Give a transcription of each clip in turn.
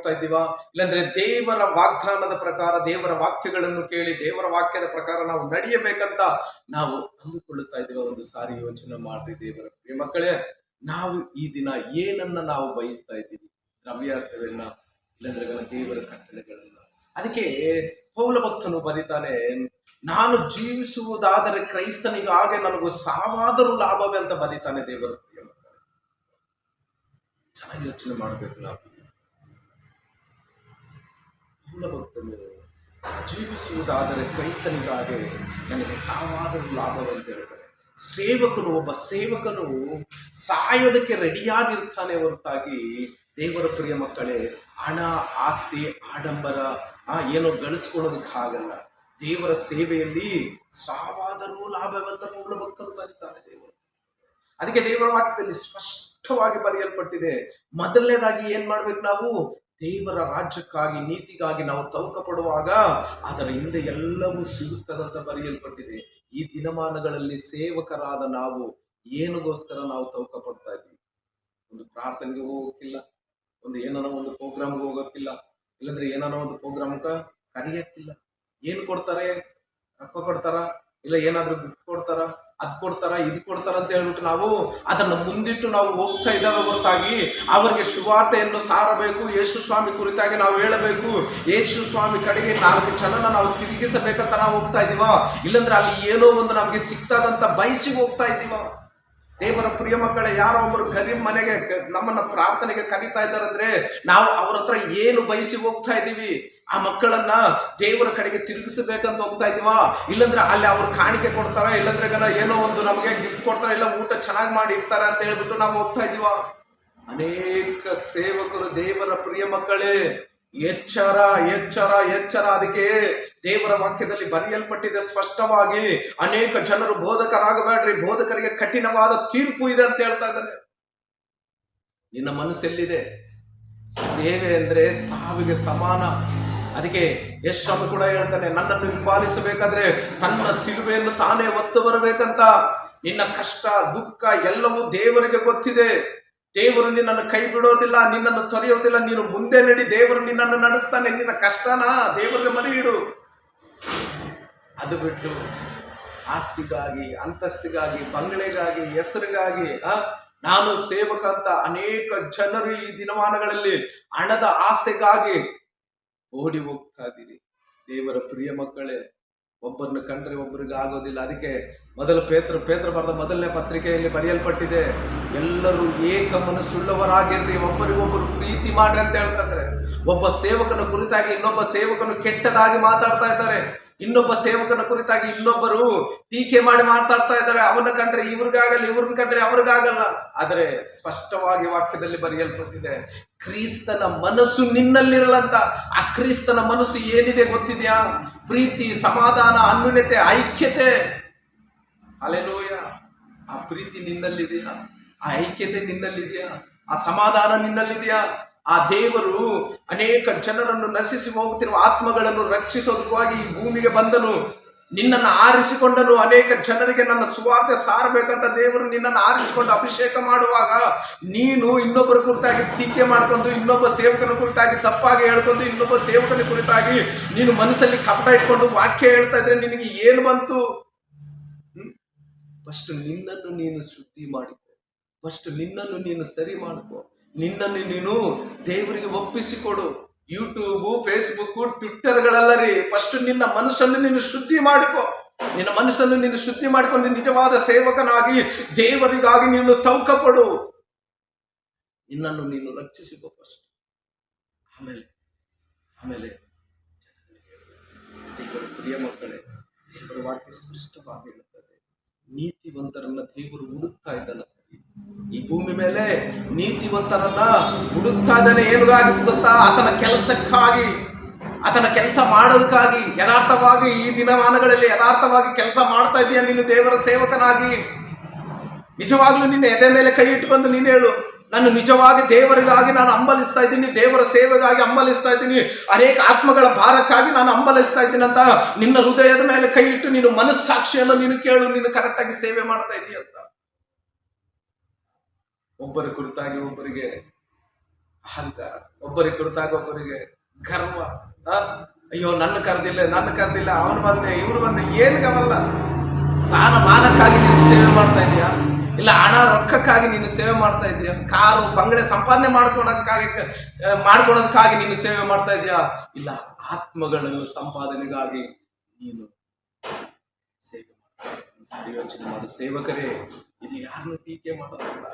ಹೋಗ್ತಾ ಇದ್ದೀವಾ? ಇಲ್ಲಾಂದ್ರೆ ದೇವರ ವಾಗ್ದಾನದ ಪ್ರಕಾರ, ದೇವರ ವಾಕ್ಯಗಳನ್ನು ಕೇಳಿ, ದೇವರ ವಾಕ್ಯದ ಪ್ರಕಾರ ನಾವು ನಡೆಯಬೇಕಂತ ನಾವು ಅಂದುಕೊಳ್ಳುತ್ತಾ ಇದ್ದೀವ? ಒಂದು ಸಾರಿ ಯೋಚನೆ ಮಾಡ್ರಿ ದೇವರ ಪ್ರಿಯ ಮಕ್ಕಳೇ, ನಾವು ಈ ದಿನ ಏನನ್ನ ನಾವು ಬಯಸ್ತಾ ಇದ್ದೀವಿ? ದ್ರವ್ಯಾಸಗಳನ್ನ, ಇಲ್ಲಾಂದ್ರೆ ದೇವರ ಕಟ್ಟಳೆಗಳನ್ನ. ಅದಕ್ಕೆ ಪೌಲ ಭಕ್ತನು ಬರೀತಾನೆ, ನಾನು ಜೀವಿಸುವುದಾದರೆ ಕ್ರೈಸ್ತನಿಗಾಗೆ ನನಗೂ ಸಾವಾದರೂ ಲಾಭವೇ ಅಂತ ಬರೀತಾನೆ ದೇವರ ಪ್ರಿಯ ಮಕ್ಕಳು. ಚೆನ್ನಾಗಿ ಯೋಚನೆ ಮಾಡಬೇಕು ನಾವು. ಪೌಲ ಭಕ್ತನು ಜೀವಿಸುವುದಾದರೆ ಕ್ರೈಸ್ತನಿಗಾಗೆ ನನಗೆ ಸಾವಾದರೂ ಲಾಭವಂತ ಹೇಳ್ತಾರೆ. ಸೇವಕನು ಒಬ್ಬ ಸೇವಕನು ಸಾಯೋದಕ್ಕೆ ರೆಡಿಯಾಗಿರ್ತಾನೆ ಹೊರತಾಗಿ ದೇವರ ಪ್ರಿಯ ಮಕ್ಕಳೇ, ಹಣ, ಆಸ್ತಿ, ಆಡಂಬರ, ಆ, ಏನೋ ಗಳಿಸ್ಕೊಳ್ಳೋದಕ್ಕಾಗಲ್ಲ ದೇವರ ಸೇವೆಯಲ್ಲಿ ಸಾವಾದರೂ ಲಾಭವಂತ ಮೂಲ ಭಕ್ತರು ಬರೀತಾನೆ ದೇವರು. ಅದಕ್ಕೆ ದೇವರ ವಾಕ್ಯದಲ್ಲಿ ಸ್ಪಷ್ಟವಾಗಿ ಬರೆಯಲ್ಪಟ್ಟಿದೆ, ಮೊದಲನೇದಾಗಿ ಏನ್ ಮಾಡ್ಬೇಕು ನಾವು? ದೇವರ ರಾಜ್ಯಕ್ಕಾಗಿ, ನೀತಿಗಾಗಿ ನಾವು ತೌಕಪಡುವಾಗ ಅದರ ಹಿಂದೆ ಎಲ್ಲವೂ ಸಿಗುತ್ತದಂತ ಬರೆಯಲ್ಪಟ್ಟಿದೆ. ಈ ದಿನಮಾನಗಳಲ್ಲಿ ಸೇವಕರಾದ ನಾವು ಏನಿಗೋಸ್ಕರ ನಾವು ತೌಕ ಪಡ್ತಾ ಇದ್ದೀವಿ? ಒಂದು ಪ್ರಾರ್ಥನೆಗೆ ಹೋಗೋಕ್ಕಿಲ್ಲ, ಒಂದು ಏನಾರ ಒಂದು ಪ್ರೋಗ್ರಾಮ್ಗೆ ಹೋಗೋಕ್ಕಿಲ್ಲ, ಇಲ್ಲಾಂದ್ರೆ ಏನಾರ ಒಂದು ಪ್ರೋಗ್ರಾಮ್ಗೆ ಕರೆಯಕ್ಕಿಲ್ಲ. ಏನು ಕೊಡ್ತಾರೆ? ರೊಕ್ಕ ಕೊಡ್ತಾರ? ಇಲ್ಲ ಏನಾದ್ರೂ ಗಿಫ್ಟ್ ಕೊಡ್ತಾರ? ಅದ್ ಕೊಡ್ತಾರ, ಇದು ಕೊಡ್ತಾರ ಅಂತ ಹೇಳ್ಬಿಟ್ಟು ನಾವು ಅದನ್ನು ಮುಂದಿಟ್ಟು ನಾವು ಹೋಗ್ತಾ ಇದ್ದಾವೆ ಗೊತ್ತಾಗಿ ಅವರಿಗೆ ಶುಭಾರ್ಥೆಯನ್ನು ಸಾರಬೇಕು, ಯೇಸು ಸ್ವಾಮಿ ಕುರಿತಾಗಿ ನಾವು ಹೇಳಬೇಕು. ಯೇಸು ಸ್ವಾಮಿ ಕಡೆಗೆ ನಾಲ್ಕು ಜನನ ನಾವು ತಿರುಗಿಸಬೇಕಂತ ನಾವು ಹೋಗ್ತಾ ಇದೀವ ಇಲ್ಲಂದ್ರೆ ಅಲ್ಲಿ ಏನೋ ಒಂದು ನಮಗೆ ಸಿಗ್ತದಂತ ಬಯಸಿ ಹೋಗ್ತಾ ಇದ್ದೀವ? ದೇವರ ಪ್ರಿಯ ಮಕ್ಕಳೇ, ಯಾರೋ ಒಬ್ಬರು ಗರೀಬ್ ಮನೆಗೆ, ನಮ್ಮನ್ನ ಪ್ರಾರ್ಥನೆಗೆ ಕರೀತಾ ಇದ್ದಾರಂದ್ರೆ ನಾವು ಅವ್ರ ಏನು ಬಯಸಿ ಹೋಗ್ತಾ ಇದ್ದೀವಿ? ಆ ಮಕ್ಕಳನ್ನ ದೇವರ ಕಡೆಗೆ ತಿರುಗಿಸಬೇಕಂತ ಹೋಗ್ತಾ ಇದೀವಾ ಇಲ್ಲಂದ್ರೆ ಅಲ್ಲಿ ಅವ್ರು ಕಾಣಿಕೆ ಕೊಡ್ತಾರ, ಇಲ್ಲಂದ್ರೆ ಏನೋ ಒಂದು ನಮಗೆ ಗಿಫ್ಟ್ ಕೊಡ್ತಾರ, ಇಲ್ಲ ಊಟ ಚೆನ್ನಾಗಿ ಮಾಡಿ ಇಡ್ತಾರ ಅಂತ ಹೇಳ್ಬಿಟ್ಟು ನಾವು ಹೋಗ್ತಾ ಇದೀವ ಅನೇಕ ಸೇವಕರು ದೇವರ ಪ್ರಿಯ ಮಕ್ಕಳೇ, ಎಚ್ಚರ ಎಚ್ಚರ ಎಚ್ಚರ. ಅದಕ್ಕೆ ದೇವರ ವಾಕ್ಯದಲ್ಲಿ ಬರೆಯಲ್ಪಟ್ಟಿದೆ ಸ್ಪಷ್ಟವಾಗಿ, ಅನೇಕ ಜನರು ಬೋಧಕರಾಗಬೇಡ್ರಿ, ಬೋಧಕರಿಗೆ ಕಠಿಣವಾದ ತೀರ್ಪು ಇದೆ ಅಂತ ಹೇಳ್ತಾ ಇದ್ದಾರೆ. ನಿನ್ನ ಮನಸ್ಸೆಲ್ಲಿದೆ? ಸೇವೆ ಅಂದ್ರೆ ಸಾವಿಗೆ ಸಮಾನ. ಅದಕ್ಕೆ ಯಶ್ ಕೂಡ ಹೇಳ್ತಾನೆ, ನನ್ನನ್ನು ಹಿಂಪಾಲಿಸಬೇಕಾದ್ರೆ ತನ್ನ ಸಿಲುಬೆಯನ್ನು ತಾನೇ ಒತ್ತು ಬರಬೇಕಂತ. ನಿನ್ನ ಕಷ್ಟ, ದುಃಖ ಎಲ್ಲವೂ ದೇವರಿಗೆ ಗೊತ್ತಿದೆ. ದೇವರು ನಿನ್ನನ್ನು ಕೈ ಬಿಡೋದಿಲ್ಲ, ನಿನ್ನನ್ನು ತೊರೆಯೋದಿಲ್ಲ. ನೀನು ಮುಂದೆ ನಡಿ, ದೇವರು ನಿನ್ನನ್ನು ನಡೆಸ್ತಾನೆ. ನಿನ್ನ ಕಷ್ಟನ ದೇವರಿಗೆ ಮರಿ ಇಡು. ಅದು ಬಿಟ್ಟು ಆಸ್ತಿಗಾಗಿ, ಅಂತಸ್ತಿಗಾಗಿ, ಬಂಗಲೆಗಾಗಿ, ಹೆಸರಿಗಾಗಿ ನಾನು ಸೇವಕ ಅಂತ ಅನೇಕ ಜನರು ಈ ದಿನಮಾನಗಳಲ್ಲಿ ಹಣದ ಆಸೆಗಾಗಿ ಓಡಿ ಹೋಗ್ತಾ ಇದ್ದೀರಿ ದೇವರ ಪ್ರಿಯ ಮಕ್ಕಳೇ, ಒಬ್ಬರನ್ನು ಕಂಡ್ರೆ ಒಬ್ಬರಿಗೆ ಆಗೋದಿಲ್ಲ. ಅದಕ್ಕೆ ಮೊದಲು ಪೇತ್ರ ಪೇತ್ರ ಬರೆದ ಮೊದಲನೇ ಪತ್ರಿಕೆಯಲ್ಲಿ ಬರೆಯಲ್ಪಟ್ಟಿದೆ, ಎಲ್ಲರೂ ಏಕ ಮನಸ್ಸುಳ್ಳವರಾಗಿರ್ರಿ, ಒಬ್ಬರಿಗೊಬ್ಬರು ಪ್ರೀತಿ ಮಾಡ್ರಿ ಅಂತ ಹೇಳ್ತಾರೆ ಒಬ್ಬ ಸೇವಕನ ಕುರಿತಾಗಿ ಇನ್ನೊಬ್ಬ ಸೇವಕನು ಕೆಟ್ಟದಾಗಿ ಮಾತಾಡ್ತಾ ಇದ್ದಾರೆ. ಇನ್ನೊಬ್ಬ ಸೇವಕನ ಕುರಿತಾಗಿ ಇನ್ನೊಬ್ಬರು ಟೀಕೆ ಮಾಡಿ ಮಾತಾಡ್ತಾ ಇದ್ದಾರೆ. ಅವನ ಕಂಡ್ರೆ ಇವ್ರಿಗಾಗಲ್ಲ, ಇವ್ರನ್ನ ಕಂಡ್ರೆ ಅವ್ರಿಗಾಗಲ್ಲ. ಆದರೆ ಸ್ಪಷ್ಟವಾಗಿ ವಾಕ್ಯದಲ್ಲಿ ಬರೆಯಲ್ಪಟ್ಟಿದೆ, ಕ್ರಿಸ್ತನ ಮನಸ್ಸು ನಿನ್ನಲ್ಲಿರಲಂತ, ಆ ಕ್ರಿಸ್ತನ ಮನಸ್ಸು ಏನಿದೆ ಗೊತ್ತಿದೆಯಾ? ಪ್ರೀತಿ, ಸಮಾಧಾನ, ಅನ್ಯೂನ್ಯತೆ, ಐಕ್ಯತೆ. ಅಲೆಲೋಯ ಆ ಪ್ರೀತಿ ನಿನ್ನಲ್ಲಿದೆಯಾ? ಆ ಐಕ್ಯತೆ ನಿನ್ನಲ್ಲಿದೆಯಾ? ಆ ಸಮಾಧಾನ ನಿನ್ನಲ್ಲಿದೆಯಾ? ಆ ದೇವರು ಅನೇಕ ಜನರನ್ನು ನಶಿಸಿ ಹೋಗುತ್ತಿರುವ ಆತ್ಮಗಳನ್ನು ರಕ್ಷಿಸೋದಕ್ಕಾಗಿ ಈ ಭೂಮಿಗೆ ಬಂದನು. ನಿನ್ನನ್ನು ಆರಿಸಿಕೊಂಡನು. ಅನೇಕ ಜನರಿಗೆ ನನ್ನ ಸುವಾರ್ತೆ ಸಾರಬೇಕಂತ ದೇವರು ನಿನ್ನನ್ನು ಆರಿಸಿಕೊಂಡು ಅಭಿಷೇಕ ಮಾಡುವಾಗ ನೀನು ಇನ್ನೊಬ್ಬರ ಕುರಿತಾಗಿ ಟೀಕೆ ಮಾಡ್ಕೊಂಡು, ಇನ್ನೊಬ್ಬ ಸೇವಕನ ಕುರಿತಾಗಿ ತಪ್ಪಾಗಿ ಹೇಳ್ಕೊಂಡು, ಇನ್ನೊಬ್ಬ ಸೇವಕನ ಕುರಿತಾಗಿ ನೀನು ಮನಸ್ಸಲ್ಲಿ ಕಪಟ ಇಟ್ಕೊಂಡು ವಾಕ್ಯ ಹೇಳ್ತಾ ಇದ್ರೆ ನಿನಗೆ ಏನು ಬಂತು? ಫಸ್ಟ್ ನಿನ್ನನ್ನು ನೀನು ಶುದ್ಧಿ ಮಾಡಿಕೊ. ಫಸ್ಟ್ ನಿನ್ನನ್ನು ನೀನು ಸರಿ ಮಾಡಿಕೊ. ನಿನ್ನನ್ನು ನೀನು ದೇವರಿಗೆ ಒಪ್ಪಿಸಿಕೊಡು. ಯೂಟ್ಯೂಬು ಫೇಸ್ಬುಕ್ಕು ಟ್ವಿಟ್ಟರ್ಗಳೆಲ್ಲ ರೀ ಫಸ್ಟ್ ನಿನ್ನ ಮನಸ್ಸನ್ನು ನೀನು ಶುದ್ಧಿ ಮಾಡಿಕೊ. ನಿನ್ನ ಮನಸ್ಸನ್ನು ನೀನು ಶುದ್ಧಿ ಮಾಡಿಕೊಂಡು ನಿಜವಾದ ಸೇವಕನಾಗಿ ದೇವರಿಗಾಗಿ ನೀನು ತೌಕ ಪಡು ನಿನ್ನನ್ನು ನೀನು ರಕ್ಷಿಸಿಕೊ ಫಸ್ಟ್ ಆಮೇಲೆ ಆಮೇಲೆ ದೇವರ ಪ್ರಿಯ ಮಕ್ಕಳೇ, ದೇವರ ವಾಕ್ಯ ಸ್ಪಷ್ಟವಾಗಿ ನೀತಿವಂತರನ್ನ ದೇವರು ಹುಡುಕ್ತಾ ಇದ್ದಾನೆ ಈ ಭೂಮಿ ಮೇಲೆ ನೀತಿವಂತರನ್ನ ಹುಡುಕ್ತಾ ಇದ್ದಾನೆ ಏನುಗಾಗಿ ಗೊತ್ತಾ? ಆತನ ಕೆಲಸಕ್ಕಾಗಿ, ಆತನ ಕೆಲಸ ಮಾಡೋದಕ್ಕಾಗಿ, ಯಥಾರ್ಥವಾಗಿ ಈ ದಿನಮಾನಗಳಲ್ಲಿ ಯಥಾರ್ಥವಾಗಿ ಕೆಲಸ ಮಾಡ್ತಾ ಇದೀಯ ನೀನು ದೇವರ ಸೇವಕನಾಗಿ. ನಿಜವಾಗ್ಲೂ ನಿನ್ನ ಎದೆ ಮೇಲೆ ಕೈ ಇಟ್ಕೊಂಡು ನೀನು ಹೇಳು, ನಾನು ನಿಜವಾಗಿ ದೇವರಿಗಾಗಿ ನಾನು ಹಂಬಲಿಸ್ತಾ ಇದ್ದೀನಿ, ದೇವರ ಸೇವೆಗಾಗಿ ಹಂಬಲಿಸ್ತಾ ಇದ್ದೀನಿ, ಅನೇಕ ಆತ್ಮಗಳ ಭಾರಕ್ಕಾಗಿ ನಾನು ಹಂಬಲಿಸ್ತಾ ಇದ್ದೀನಿ ಅಂತ ನಿನ್ನ ಹೃದಯದ ಮೇಲೆ ಕೈ ಇಟ್ಟು ನೀನು ಮನಸ್ಸಾಕ್ಷಿಯನ್ನು ನೀನು ಕೇಳು, ನೀನು ಕರೆಕ್ಟಾಗಿ ಸೇವೆ ಮಾಡ್ತಾ ಇದೀಯ ಅಂತ. ಒಬ್ಬರ ಕುರಿತಾಗಿ ಒಬ್ಬರಿಗೆ ಅಹಂಕಾರ ಒಬ್ಬರಿ ಕುರಿತಾಗಿ ಒಬ್ಬರಿಗೆ ಗರ್ವ. ಅಯ್ಯೋ, ನನ್ನ ಕರೆದಿಲ್ಲ ನನ್ನ ಕರೆದಿಲ್ಲ, ಅವನು ಬಂದೆ, ಇವ್ರು ಬಂದೆ ಏನ್ಗವಲ್ಲ ಸ್ನಾನ ಮಾನಕ್ಕಾಗಿ ನೀನು ಸೇವೆ ಮಾಡ್ತಾ ಇದೀಯಾ? ಇಲ್ಲ, ಹಣ ರೊಕ್ಕಕ್ಕಾಗಿ ನೀನು ಸೇವೆ ಮಾಡ್ತಾ ಇದೀಯಾ? ಕಾರು, ಬಂಗಡೆ ಸಂಪಾದನೆ ಮಾಡ್ಕೊಳಕ್ಕಾಗಿ ಮಾಡ್ಕೊಳೋದಕ್ಕಾಗಿ ನೀನು ಸೇವೆ ಮಾಡ್ತಾ ಇದೀಯಾ? ಇಲ್ಲ, ಆತ್ಮಗಳನ್ನು ಸಂಪಾದನೆಗಾಗಿ ನೀನು ಸೇವೆ ಮಾಡ್ತಾ ಯೋಚನೆ ಮಾಡು. ಸೇವಕರೇ ಇದು ಯಾರನ್ನು ಟೀಕೆ ಮಾಡೋದಿಲ್ಲ.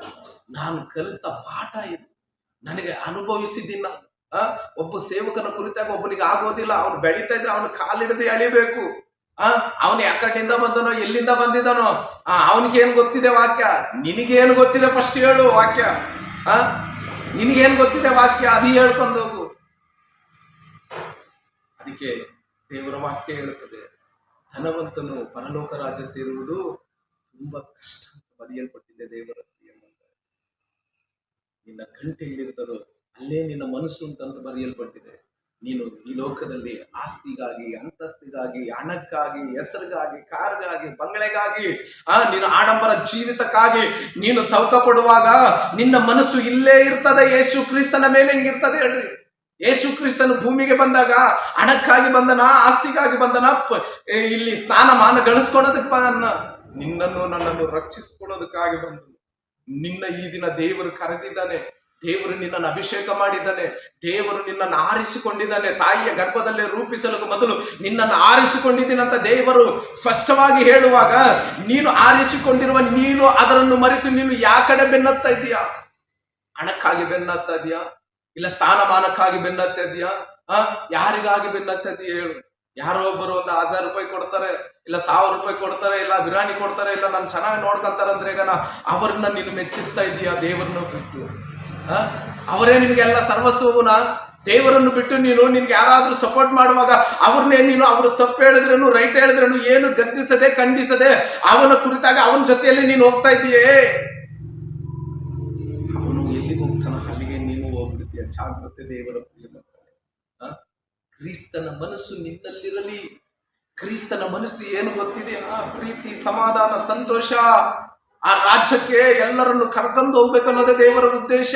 ನಾನು ಕಲಿತ ಪಾಠ ಇದು. ನನಗೆ ಅನುಭವಿಸಿದ್ದಿಲ್ಲ ನಾನು ಆ? ಒಬ್ಬ ಸೇವಕನ ಕುರಿತಾಗ ಒಬ್ಬನಿಗೆ ಆಗೋದಿಲ್ಲ. ಅವನು ಬೆಳೀತಾ ಇದ್ರೆ ಅವನು ಕಾಲಿಡದೆ ಎಳಿಬೇಕು. ಆ, ಅವನು ಯಾಕಡೆಯಿಂದ ಬಂದನೋ, ಎಲ್ಲಿಂದ ಬಂದಿದ್ದಾನೋ, ಆ, ಅವನಿಗೇನು ಗೊತ್ತಿದೆ ವಾಕ್ಯ? ನಿನಗೇನು ಗೊತ್ತಿದೆ ಫಸ್ಟ್ ಹೇಳು ವಾಕ್ಯ. ಆ, ನಿನಗೇನು ಗೊತ್ತಿದೆ ವಾಕ್ಯ? ಅದು ಹೇಳ್ಕೊಂಡು ಹೋಗು. ಅದಕ್ಕೆ ದೇವರ ವಾಕ್ಯ ಹೇಳುತ್ತದೆ. ಧನವಂತನು ಪರಲೋಕ ರಾಜ್ಯ ಸೇರುವುದು ತುಂಬಾ ಕಷ್ಟ. ಬರೆಯಲ್ಪಟ್ಟಿದೆ ದೇವರ ನಿನ್ನ ಗಂಟೆ ಎಲ್ಲಿರ್ತದೋ ಅಲ್ಲೇ ನಿನ್ನ ಮನಸ್ಸು ಅಂತ ಬರೆಯಲ್ಪಟ್ಟಿದೆ. ನೀನು ಈ ಲೋಕದಲ್ಲಿ ಆಸ್ತಿಗಾಗಿ, ಅಂತಸ್ತಿಗಾಗಿ, ಹಣಕ್ಕಾಗಿ, ಹೆಸರಿಗಾಗಿ, ಕಾರ್ಗಾಗಿ ಬಂಗಳೆಗಾಗಿ ಆ ನೀನು ಆಡಂಬರ ಜೀವಿತಕ್ಕಾಗಿ ನೀನು ತವಕ ಪಡುವಾಗ ನಿನ್ನ ಮನಸ್ಸು ಇಲ್ಲೇ ಇರ್ತದೆ. ಯೇಸು ಕ್ರಿಸ್ತನ ಮೇಲೆ ಹಿಂಗಿರ್ತದೆ ಹೇಳ್ರಿ. ಯೇಸು ಕ್ರಿಸ್ತನು ಭೂಮಿಗೆ ಬಂದಾಗ ಹಣಕ್ಕಾಗಿ ಬಂದನ, ಆಸ್ತಿಗಾಗಿ ಬಂದನ ಇಲ್ಲಿ ಸ್ನಾನಮಾನ ಗಳಿಸ್ಕೊಳೋದಕ್ಕೆ ಬಂದನ ನಿನ್ನನ್ನು ನನ್ನನ್ನು ರಕ್ಷಿಸಿಕೊಳ್ಳೋದಕ್ಕಾಗಿ ಬಂದು ನಿನ್ನ ಈ ದಿನ ದೇವರು ಕರೆದಿದ್ದಾನೆ, ದೇವರು ನಿನ್ನನ್ನು ಅಭಿಷೇಕ ಮಾಡಿದ್ದಾನೆ, ದೇವರು ನಿನ್ನನ್ನು ಆರಿಸಿಕೊಂಡಿದ್ದಾನೆ. ತಾಯಿಯ ಗರ್ಭದಲ್ಲೇ ರೂಪಿಸಲು ಮೊದಲು ನಿನ್ನನ್ನು ಆರಿಸಿಕೊಂಡಿದ್ದೀನಂತ ದೇವರು ಸ್ಪಷ್ಟವಾಗಿ ಹೇಳುವಾಗ, ನೀನು ಆರಿಸಿಕೊಂಡಿರುವ ನೀನು ಅದರನ್ನು ಮರೆತು ನೀನು ಯಾ ಕಡೆ ಬೆನ್ನತ್ತಾ ಇದೀಯಾ ಹಣಕ್ಕಾಗಿ ಬೆನ್ನತ್ತಾ ಇದೀಯಾ ಇಲ್ಲ ಸ್ಥಾನಮಾನಕ್ಕಾಗಿ ಬೆನ್ನತ್ತಾ ಇದೀಯಾ ಆ ಯಾರಿಗಾಗಿ ಬೆನ್ನತ್ತಾ ಇದೆಯಾ ಹೇಳು. ಯಾರೋ ಒಬ್ಬರು ಒಂದು ಹಜಾರ್ ರೂಪಾಯಿ ಕೊಡ್ತಾರೆ, ಇಲ್ಲ ಸಾವಿರ ರೂಪಾಯಿ ಕೊಡ್ತಾರೆ, ಇಲ್ಲ ಬಿರಿಯಾನಿ ಕೊಡ್ತಾರೆ, ಇಲ್ಲ ನಾನು ಚೆನ್ನಾಗಿ ನೋಡ್ಕೊಂತಾರೆ ಅಂದ್ರೆ ಈಗ ನಾ ಅವ್ರನ್ನ ನೀನು ಮೆಚ್ಚಿಸ್ತಾ ಇದೀಯಾ ದೇವರನ್ನು ಬಿಟ್ಟು? ಅವರೇ ನಿಮಗೆಲ್ಲ ಸರ್ವಸ್ವನ ದೇವರನ್ನು ಬಿಟ್ಟು ನೀನು ನಿನ್ಗೆ ಯಾರಾದ್ರೂ ಸಪೋರ್ಟ್ ಮಾಡುವಾಗ ಅವ್ರನ್ನೇ ನೀನು ಅವರು ತಪ್ಪು ಹೇಳಿದ್ರೇನು ರೈಟ್ ಹೇಳಿದ್ರೇನು, ಏನು ಗದ್ದಿಸದೆ, ಖಂಡಿಸದೆ ಅವನ ಕುರಿತಾಗ ಅವನ ಜೊತೆಯಲ್ಲಿ ನೀನು ಹೋಗ್ತಾ ಇದೀಯೇ ಅವನು ಎಲ್ಲಿಗೆ ಹೋಗ್ತಾನ ಅಲ್ಲಿಗೆ ನೀನು ಹೋಗ್ಬಿಡ್ತೀಯ. ಜಾಗ್ರತೆ ದೇವರ ಪ್ರಿಯ? ಕ್ರಿಸ್ತನ ಮನಸ್ಸು ನಿನ್ನಲ್ಲಿರಲಿ. ಕ್ರಿಸ್ತನ ಮನಸ್ಸು ಏನು ಗೊತ್ತಿದೆ? ಆ ಪ್ರೀತಿ, ಸಮಾಧಾನ, ಸಂತೋಷ. ಆ ರಾಜ್ಯಕ್ಕೆ ಎಲ್ಲರನ್ನು ಕರ್ಕೊಂಡು ಹೋಗ್ಬೇಕು ಅನ್ನೋದೇ ದೇವರ ಉದ್ದೇಶ.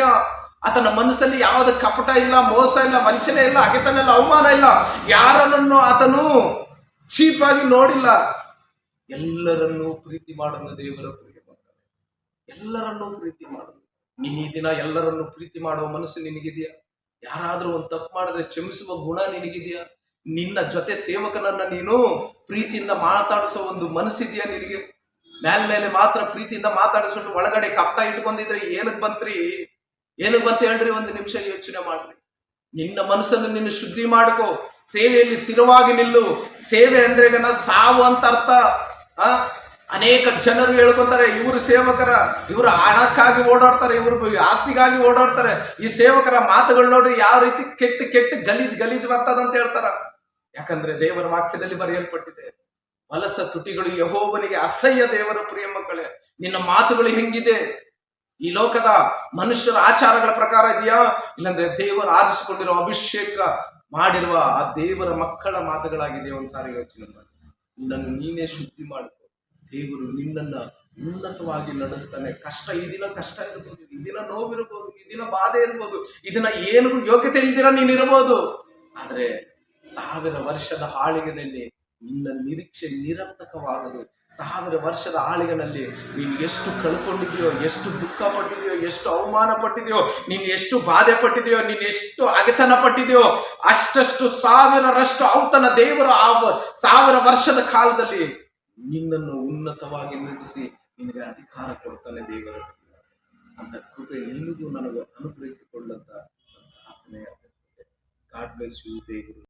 ಆತನ ಮನಸ್ಸಲ್ಲಿ ಯಾವುದೇ ಕಪಟ ಇಲ್ಲ, ಮೋಸ ಇಲ್ಲ, ವಂಚನೆ ಇಲ್ಲ, ಅಗೆತನ ಇಲ್ಲ, ಅವಮಾನ ಇಲ್ಲ, ಯಾರನ್ನು ಆತನು ಚೀಪಾಗಿ ನೋಡಿಲ್ಲ. ಎಲ್ಲರನ್ನೂ ಪ್ರೀತಿ ಮಾಡುವ ದೇವರ ಪ್ರಿಯ. ಎಲ್ಲರನ್ನೂ ಪ್ರೀತಿ ಮಾಡು. ನೀನು ದಿನ ಎಲ್ಲರನ್ನು ಪ್ರೀತಿ ಮಾಡುವ ಮನಸ್ಸು ನಿನಗಿದೆಯಾ? ಯಾರಾದ್ರೂ ಒಂದು ತಪ್ಪು ಮಾಡಿದ್ರೆ ಕ್ಷಮಿಸುವ ಗುಣ ನಿನಗಿದೆಯಾ? ನಿನ್ನ ಜೊತೆ ಸೇವಕನನ್ನ ನೀನು ಪ್ರೀತಿಯಿಂದ ಮಾತಾಡಿಸೋ ಒಂದು ಮನಸ್ಸಿದೆಯಾ ನಿನಗೆ? ಮೇಲ್ ಮೇಲೆ ಮಾತ್ರ ಪ್ರೀತಿಯಿಂದ ಮಾತಾಡಿಸ್ಬಿಟ್ಟು ಒಳಗಡೆ ಕಪ್ಟ ಇಟ್ಕೊಂಡಿದ್ರೆ ಏನಕ್ ಬಂತ್ರಿ? ಏನಕ್ ಬಂತ ಹೇಳ್ರಿ ಒಂದು ನಿಮಿಷ ಯೋಚನೆ ಮಾಡ್ರಿ. ನಿನ್ನ ಮನಸ್ಸನ್ನು ನಿನ್ನ ಶುದ್ಧಿ ಮಾಡ್ಕೊ. ಸೇವೆಯಲ್ಲಿ ಸ್ಥಿರವಾಗಿ ನಿಲ್ಲು. ಸೇವೆ ಅಂದ್ರೆ ಸಾವು ಅಂತ ಅರ್ಥ. ಆ? ಅನೇಕ ಜನರು ಹೇಳ್ಕೊತಾರೆ, ಇವರು ಸೇವಕರ, ಇವರು ಹಣಕ್ಕಾಗಿ ಓಡಾಡ್ತಾರೆ, ಇವರು ಆಸ್ತಿಗಾಗಿ ಓಡಾಡ್ತಾರೆ. ಈ ಸೇವಕರ ಮಾತುಗಳು ನೋಡ್ರಿ ಯಾವ ರೀತಿ ಕೆಟ್ಟ ಕೆಟ್ಟ ಗಲೀಜ್ ಗಲೀಜ್ ಬರ್ತದಂತ ಹೇಳ್ತಾರ. ಯಾಕಂದ್ರೆ ದೇವರ ವಾಕ್ಯದಲ್ಲಿ ಬರೆಯಲ್ಪಟ್ಟಿದೆ, ವಲಸ ತುಟಿಗಳು ಯಹೋವನಿಗೆ ಅಸಹ್ಯ ದೇವರ ಪ್ರಿಯ ಮಕ್ಕಳೇ, ನಿನ್ನ ಮಾತುಗಳು ಹೆಂಗಿದೆ? ಈ ಲೋಕದ ಮನುಷ್ಯರ ಆಚಾರಗಳ ಪ್ರಕಾರ ಇದೆಯಾ? ಇಲ್ಲಾಂದ್ರೆ ದೇವರು ಆರಿಸಿಕೊಂಡಿರುವ ಅಭಿಷೇಕ ಮಾಡಿರುವ ಆ ದೇವರ ಮಕ್ಕಳ ಮಾತುಗಳಾಗಿದೆ ಒಂದ್ಸಾರಿ ಯೋಚನೆ ಮಾಡಿ. ನೀನೇ ಶುದ್ಧಿ ಮಾಡಿಕೊ ದೇವರು ನಿನ್ನನ್ನ ಉನ್ನತವಾಗಿ ನಡೆಸ್ತಾನೆ. ಕಷ್ಟ, ಈ ದಿನ ಕಷ್ಟ ಇರ್ಬೋದು, ಈ ದಿನ ನೋವಿರ್ಬೋದು, ಈ ದಿನ ಬಾಧೆ ಇರ್ಬೋದು ಇದನ್ನ ದಿನ ಏನು ಯೋಗ್ಯತೆ ಇಲ್ದಿರ ನೀನು ಇರಬಹುದು ಆದರೆ ಸಾವಿರ ವರ್ಷದ ಹಾಳಿಗೆನಲ್ಲಿ ನಿನ್ನ ನಿರೀಕ್ಷೆ ನಿರಂತಕವಾಗದು ಸಾವಿರ ವರ್ಷದ ಆಳಿಗನಲ್ಲಿ ನೀನು ಎಷ್ಟು ಕಳ್ಕೊಂಡಿದೆಯೋ, ಎಷ್ಟು ದುಃಖ ಪಟ್ಟಿದೆಯೋ ಎಷ್ಟು ಅವಮಾನ ಪಟ್ಟಿದೆಯೋ ನೀನು ಎಷ್ಟು ಬಾಧೆ ಪಟ್ಟಿದೆಯೋ ನೀನು ಎಷ್ಟು ಅಗತನ ಪಟ್ಟಿದೆಯೋ ಅಷ್ಟಷ್ಟು ಸಾವಿರರಷ್ಟು ಔತನ ದೇವರು ಆ ಸಾವಿರ ವರ್ಷದ ಕಾಲದಲ್ಲಿ ನಿನ್ನನ್ನು ಉನ್ನತವಾಗಿ ನಡೆಸಿ ನಿನಗೆ ಅಧಿಕಾರ ಕೊಡ್ತಾನೆ ದೇವರ ಅಂತ ಕೃಪೆ ನಿನಗೂ ನನಗೂ ಅನುಗ್ರಹಿಸಿಕೊಳ್ಳಂತ ಪ್ರಾರ್ಥನೆ ಗಾಡ್ ಬ್ಲೆಸ್ ಯು ದೇವರು.